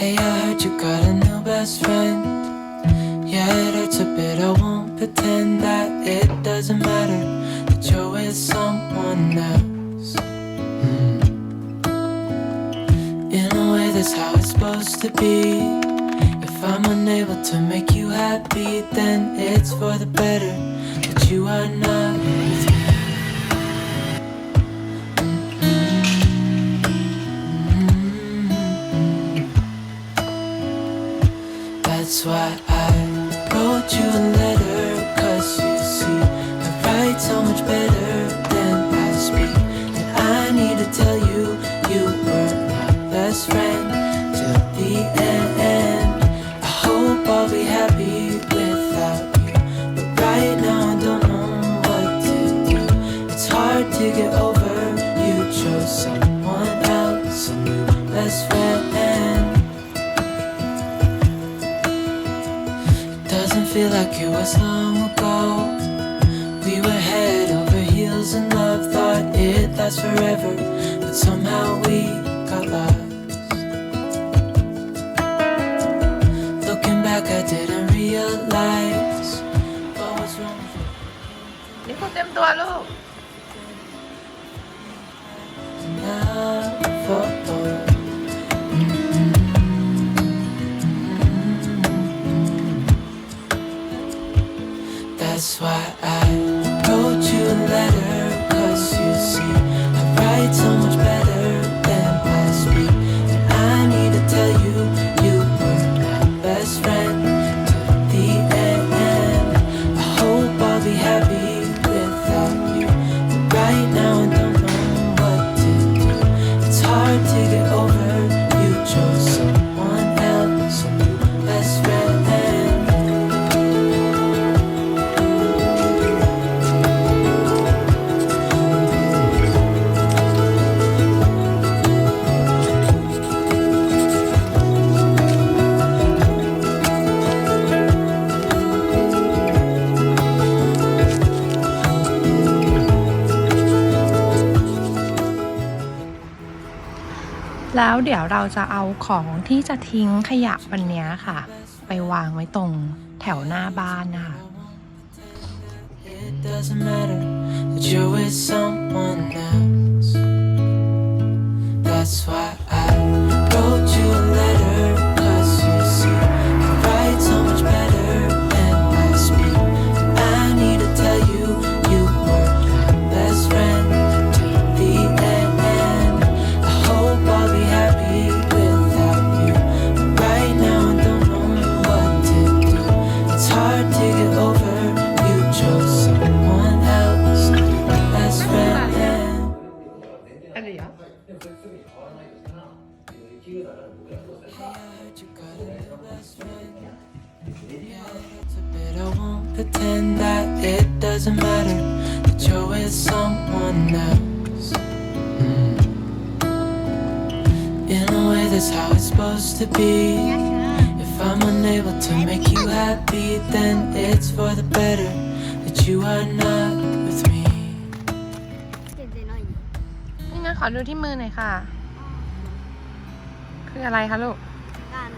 Hey, I heard you got a new best friend. Yeah, it hurts a bit. I won't pretend that it doesn't matter that you're with someone else. Hmm. In a way, that's how it's supposed to be. If I'm unable to make you happy, then it's for the better that you are not was long ago. We were head over heels in love, thought it lasts forever, but somehow we got lost. Looking back, I didn't realize what was wrong. For That's why I wrote you a letter. แล้วเดี๋ยวเราจะเอาของที่จะทิ้งขยะวันนี้ค่ะ ไปวางไว้ตรงแถวหน้าบ้านนะคะ It doesn't matter that you're with someone else. That's why pretend that it doesn't matter that you're with someone else. Hmm. In a way, that's how it's supposed to be. If I'm unable to make you happy, then it's for the better that you are not ขอดูที่มือหน่อยค่ะ คืออะไรคะลูกกัน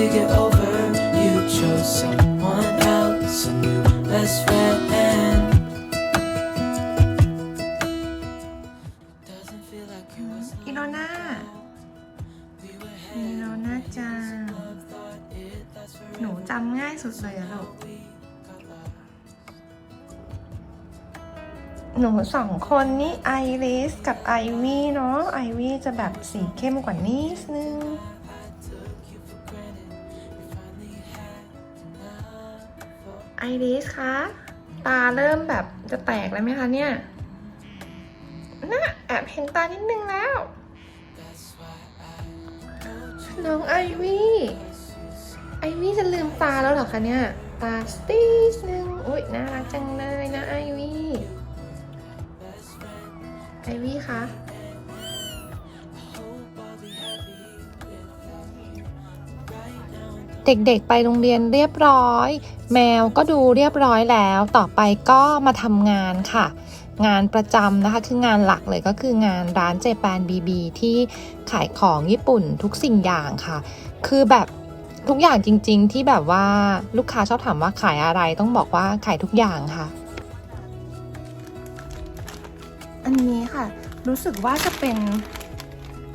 to get best friend. Doesn't feel like it was อีโนนาอีโนนาจังหนูจำง่ายสุดเลยอะลูกหนูสองคนนี่ไอริสกับไอวี่เนาะไอวี่จะแบบสีเข้มกว่านิดนึง ไอริสคะตาเริ่มแบบจะแตกแล้วไหมคะเนี่ยน่ะแอบเห็นตานิดนึงแล้ว น้องไอวี่ไอวี่จะลืมตาแล้วเหรอคะเนี่ย ตาสตีสหนึ่งอุ๊ยน่ารักจังเลยนะไอวี่ไอวี่คะเด็กๆไปโรงเรียนเรียบร้อย แมวก็ดูเรียบร้อยแล้วต่อไปก็มาทำงานค่ะ งานประจำนะคะคืองานหลักเลยก็คืองานร้านเจแปนบีบีที่ขายของญี่ปุ่นทุกสิ่งอย่างค่ะ คือแบบทุกอย่างจริง ๆ ที่แบบว่าลูกค้าชอบถามว่าขายอะไรต้องบอกว่าขายทุกอย่างค่ะ อันนี้ค่ะ รู้สึกว่าจะเป็น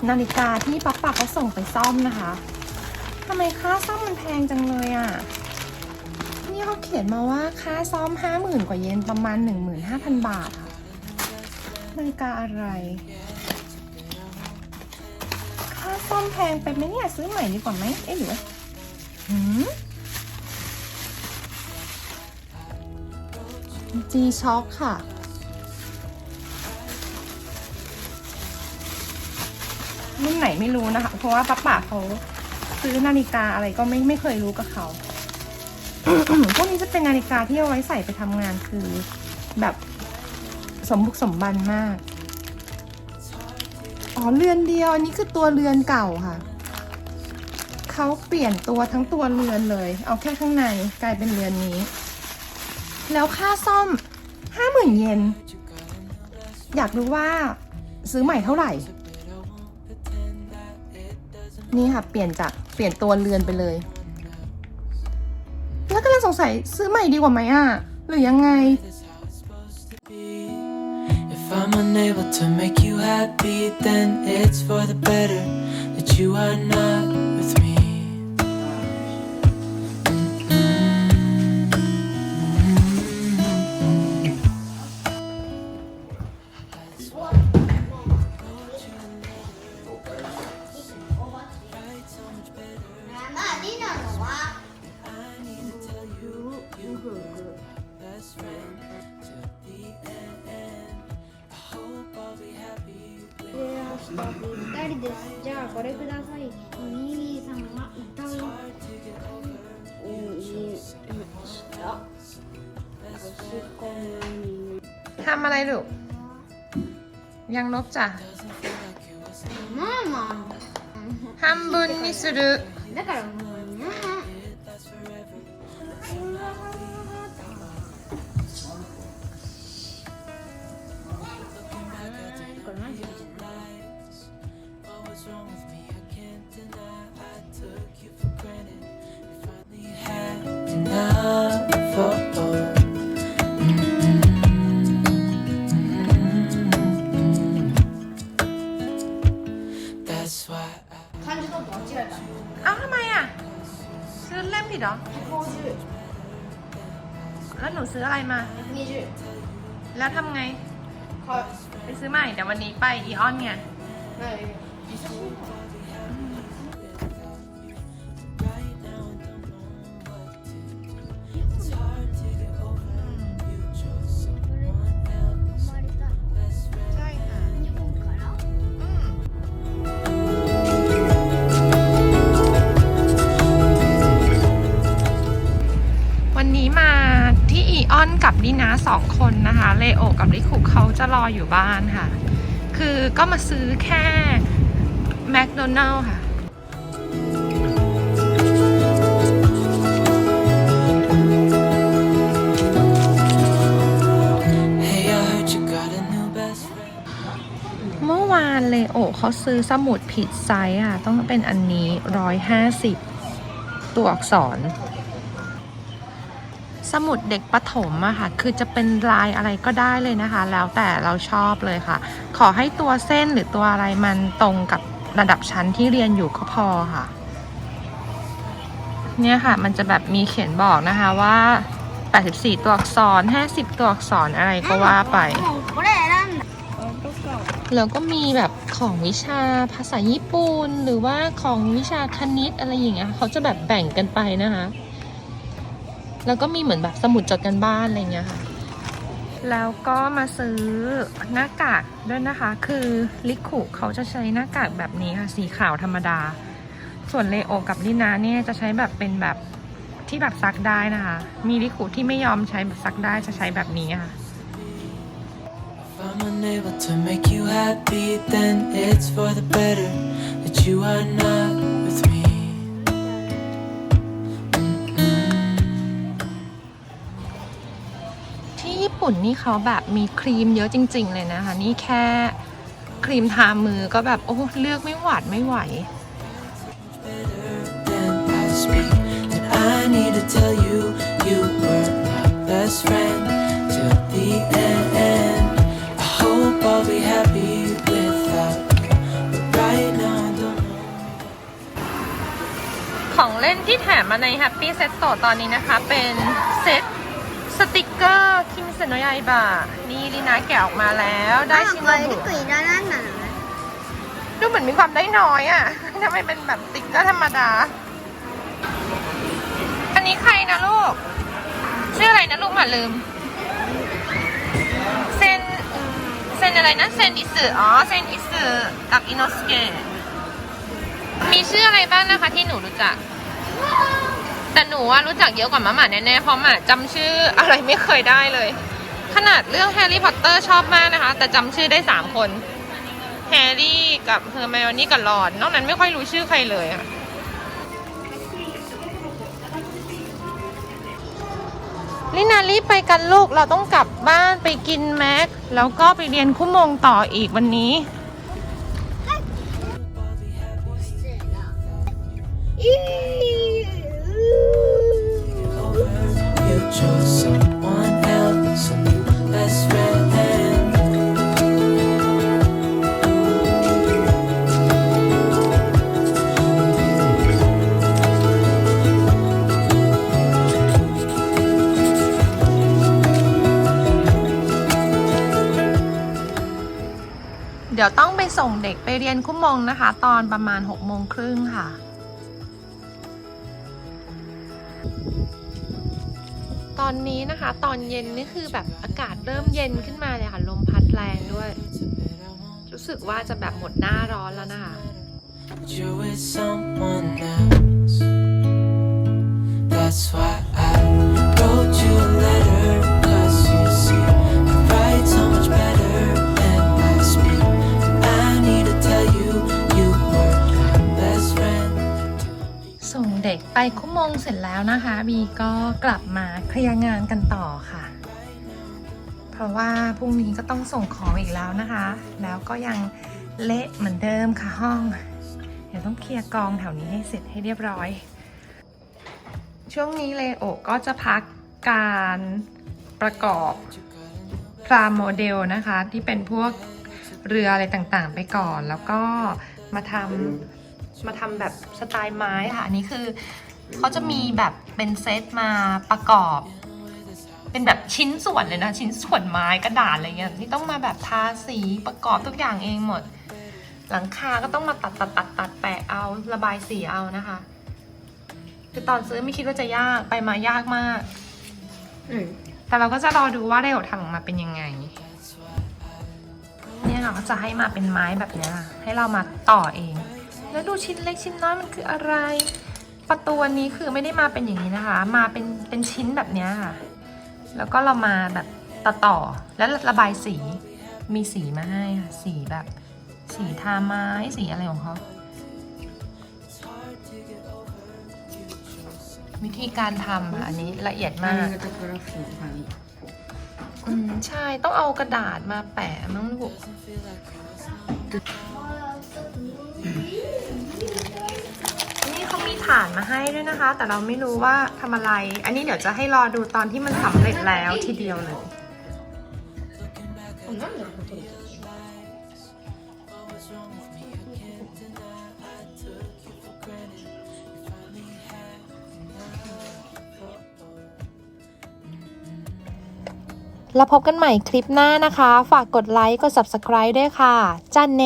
นาฬิกาที่ป๊าป๊าเขาส่งไปซ่อมนะคะทำไมค่าซ่อมมันแพงจังเลยอะ่ะ นี่เขาเขียนมาว่าค่าซ่อมห้าหมื่นกว่าเยนประมาณหนึ่งหมื่นห้าพันบาทค่ะนาฬิกาอะไร ค่าซ่อมแพงไปไหมเนี่ยซื้อใหม่ดีกว่าไหมเอ๊ะหรือว่าหืม G Shock ค่ะ รุ่นไหนไม่รู้นะคะ เพราะว่าป้าป่าเขาซื้อนาฬิกาอะไรก็ไม่ไม่เคยรู้กับเขา พวกนี้จะเป็นนาฬิกาที่เอาไว้ใส่ไปทำงานคือแบบสมบุกสมบันมาก อ๋อเรือนเดียว อันนี้คือตัวเรือนเก่าค่ะ เขาเปลี่ยนตัวทั้งตัวเรือนเลย เอาแค่ข้างในกลายเป็นเรือนนี้ แล้วค่าซ่อมห้าหมื่นเยน อยากรู้ว่าซื้อใหม่เท่าไหร่ นี่ค่ะ เปลี่ยนจากเปลี่ยนตัวเรือนไปเลยแล้วก็เลย สงสัยซื้อใหม่ดีกว่าไหมอะ หรือยังไง If I'm unable to make you happy, then it's for the better that you are not ำอะไรลูก ยังลบจ้ะ ママ。半分にする。だから แล้วทำไงไปซื้อใหม่แต่วันนี้ไปอีออนไง ไหน ออนกับดินาสองคนนะคะ เลโอกับริคุเขาจะรออยู่บ้านค่ะ คือก็มาซื้อแค่แมคโดนัลล์ค่ะ Hey, I heard you got a new best friend. เมื่อวานเลโอเขาซื้อสมุดผิดไซส์อะ ต้องเป็นอันนี้ร้อยห้าสิบตัวอักษรส มุดเด็กประถมอะค่ะ คือจะเป็นลายอะไรก็ได้เลยนะคะ แล้วแต่เราชอบเลยค่ะ ขอให้ตัวเส้นหรือตัวอะไรมันตรงกับระดับชั้นที่เรียนอยู่ก็พอค่ะ เนี่ยค่ะ มันจะแบบมีเขียนบอกนะคะว่า 84 ตัวอักษร 50 ตัวอักษรอะไรก็ว่าไป แล้วก็มีแบบของวิชาภาษาญี่ปุ่นหรือว่าของวิชาคณิตอะไรอย่างเงี้ย เขาจะแบบแบ่งกันไปนะคะ แล้วก็มีเหมือนแบบสมุดจดกันบ้านอะไรเงี้ยค่ะ แล้วก็มาซื้อหน้ากากด้วยนะคะ คือลิคุเขาจะใช้หน้ากากแบบนี้ค่ะ สีขาวธรรมดา ส่วนเลโอกับลินาเนี่ยจะใช้แบบเป็นแบบที่แบบซักได้นะคะ มีริคุที่ไม่ยอมใช้แบบซักได้จะใช้แบบนี้ค่ะ If I'm unable to make you happy, then it's for the better that you are not ปุ่นนี่เขาแบบมีครีมเยอะจริง ๆ เลยนะคะ นี่แค่ครีมทามือก็แบบโอ้เลือกไม่หวาดไม่ไหว ของเล่นที่แถมมาใน Happy Set โตตอนนี้นะคะ เป็นเซตสติกเกอร์ เซโนยาอิบะนี่ลีนาแกะออกมาแล้ว ได้ชิโนบุกุยด้านหนาดูเหมือนมีความได้น้อยอะ่ะทำไมเป็นแบบติ๊กเกอธรรมดา อันนี้ใครนะลูก ชื่ออะไรนะลูกหมาลืม เซน เซนอะไรนะ เซนอิสึอ๋อ เซนอิสึกับอินโนสเกะมีชื่ออะไรบ้างนะคะที่หนูรู้จัก แต่หนูว่ารู้จักเยอะกว่าหมาหมาแน่ๆเพราะหมาจำชื่ออะไรไม่เคยได้เลย ขนาดเรื่องแฮร์รี่พอตเตอร์ชอบมากนะคะ แต่จำชื่อได้สามคนแฮร์รี่กับเฮอร์ไมโอนี่กับรอนนอกนั้นไม่ค่อยรู้ชื่อใครเลยอะลินารีบไปกันลูกเราต้องกลับบ้านไปกินแม็ก แล้วก็ไปเรียนคู่โมงต่ออีกวันนี้ You เดี๋ยวต้องไปส่งเด็กไปเรียนคู่โมงนะคะ ตอนประมาณ6กโมงครึ่งค่ะ ตอนนี้นะคะ ตอนเย็นนี่คือแบบอากาศเริ่มเย็นขึ้นมาเลยค่ะ ลมพัดแรงด้วย รู้สึกว่าจะแบบหมดหน้าร้อนแล้วนะคะ That's why I wrote you a letter. เด็กไปคุ้มมงเสร็จแล้วนะคะ บีก็กลับมาเคลียร์งานกันต่อค่ะ เพราะว่าพรุ่งนี้ก็ต้องส่งของอีกแล้วนะคะ แล้วก็ยังเละเหมือนเดิมค่ะห้อง เดี๋ยวต้องเคลียร์กองแถวนี้ให้เสร็จให้เรียบร้อย ช่วงนี้เลโอก็จะพักการประกอบพรามโมเดลนะคะ ที่เป็นพวกเรืออะไรต่างๆ ไปก่อน แล้วก็มาทำ มาทำแบบสไตล์ไม้ค่ะ อันนี้คือเขาจะมีแบบเป็นเซตมาประกอบ เป็นแบบชิ้นส่วนเลยนะ ชิ้นส่วนไม้กระดาษอะไรเงี้ยที่ต้องมาแบบทาสีประกอบทุกอย่างเองหมด หลังคาก็ต้องมาตัดตัดตัดตัดแปะเอาระบายสีเอานะคะคือตอนซื้อไม่คิดว่าจะยากไปมายากมาก。แต่เราก็จะรอดูว่าเรโอทำออกมาเป็นยังไงเนี่ยเราก็จะให้มาเป็นไม้แบบนี้ให้เรามาต่อเอง แล้วดูชิ้นเล็กชิ้นน้อยมันคืออะไร ประตูนี้คือไม่ได้มาเป็นอย่างนี้นะคะ มาเป็นเป็นชิ้นแบบนี้ค่ะ แล้วก็เรามาแบบต่อต่อแล้วระบายสี มีสีมาให้ค่ะ สีแบบ สีทาไม้สีอะไรของเขาวิธีการทำค่ะอันนี้ละเอียดมาก อืม ใช่ ต้องเอากระดาษมาแปะมั้งลูก ฐานมาให้ด้วยนะคะ แต่เราไม่รู้ว่าทำอะไร อันนี้เดี๋ยวจะให้รอดูตอนที่มันสำเร็จแล้วทีเดียวเลยแล้วพบกันใหม่คลิปหน้านะคะ ฝากกดไลค์ กด subscribe ด้วยค่ะ จันเน